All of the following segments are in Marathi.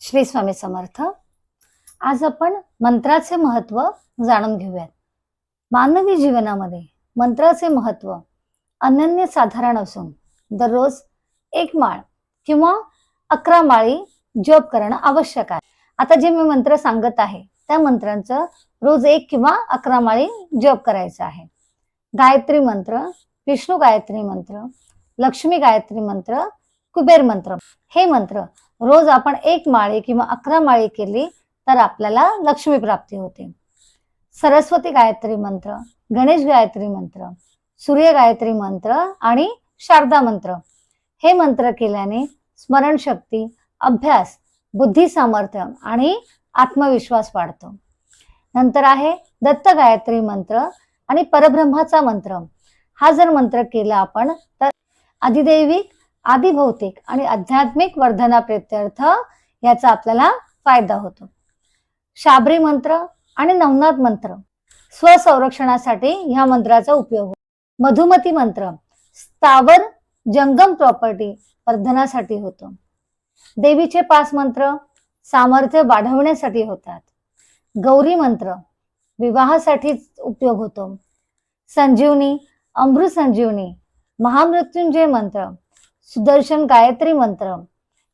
श्री स्वामी समर्थ. आज आपण मंत्राचे महत्त्व जाणून घेऊयात. मानवी जीवनामध्ये मंत्राचे महत्त्व अनन्य साधारण असून दररोज एक माळ किंवा अकरा माळी जप करणं आवश्यक आहे. आता जे मी मंत्र सांगत आहे त्या मंत्रांचं रोज एक किंवा अकरा माळी जप करायचं आहे. गायत्री मंत्र विष्णू गायत्री मंत्र लक्ष्मी गायत्री मंत्र कुबेर मंत्र. हे मंत्र रोज आपण एक माळी किंवा अकरा माळी केली तर आपल्याला लक्ष्मी प्राप्ती होते. सरस्वती गायत्री मंत्र गणेश गायत्री मंत्र सूर्य गायत्री मंत्र आणि शारदा मंत्र. हे मंत्र केल्याने स्मरणशक्ती अभ्यास बुद्धी सामर्थ्य आणि आत्मविश्वास वाढतो. नंतर आहे दत्त गायत्री मंत्र आणि परब्रह्माचा मंत्र. हा जर मंत्र केला आपण तर अधिदैविक आदिभौतिक आणि आध्यात्मिक वर्धना प्रित्यर्थ याचा आपल्याला फायदा होतो. शाबरी मंत्र आणि नवनाथ मंत्र स्वसंरक्षणासाठी ह्या मंत्राचा उपयोग मधुमती मंत्र स्थावर जंगम प्रॉपर्टी वर्धनासाठी होतो. देवीचे पाच मंत्र सामर्थ्य वाढवण्यासाठी होतात. गौरी मंत्र विवाहासाठी उपयोग होतो. संजीवनी अमृत संजीवनी महामृत्युंजय मंत्र सुदर्शन गायत्री मंत्र.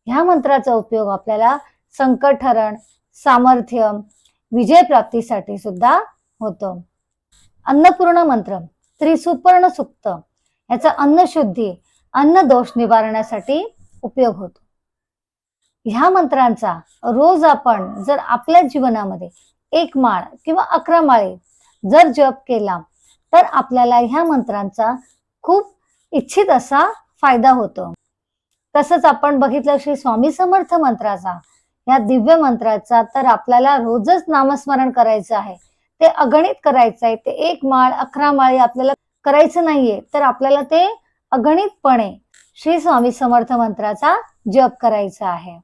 ह्या मंत्राचा उपयोग आपल्याला संकटहरण सामर्थ्य विजय प्राप्तीसाठी सुद्धा होतो. अन्नपूर्ण मंत्र त्रिसुपर्ण सुक्त. याचा अन्नशुद्धी अन्न दोष निवारण्यासाठी उपयोग होतो. ह्या मंत्रांचा रोज आपण जर आपल्या जीवनामध्ये एक माळ किंवा अकरा माळे जर जप केला तर आपल्याला ह्या मंत्रांचा खूप इच्छित असा फायदा होतो. तसंच आपण बघितलं श्री स्वामी समर्थ मंत्राचा. या दिव्य मंत्राचा तर आपल्याला रोजच नामस्मरण करायचं आहे. ते अगणित करायचं आहे. ते एक माळ अकरा माळी आपल्याला करायचं नाहीये. तर आपल्याला ते अगणितपणे श्री स्वामी समर्थ मंत्राचा जप करायचा आहे.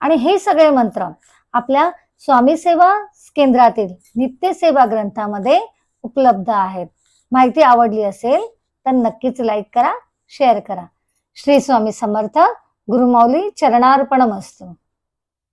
आणि हे सगळे मंत्र आपल्या स्वामी सेवा केंद्रातील नित्य सेवा ग्रंथामध्ये उपलब्ध आहेत. माहिती आवडली असेल तर नक्कीच लाईक करा. शेअर करा. श्री स्वामी समर्थ गुरुमौली असतो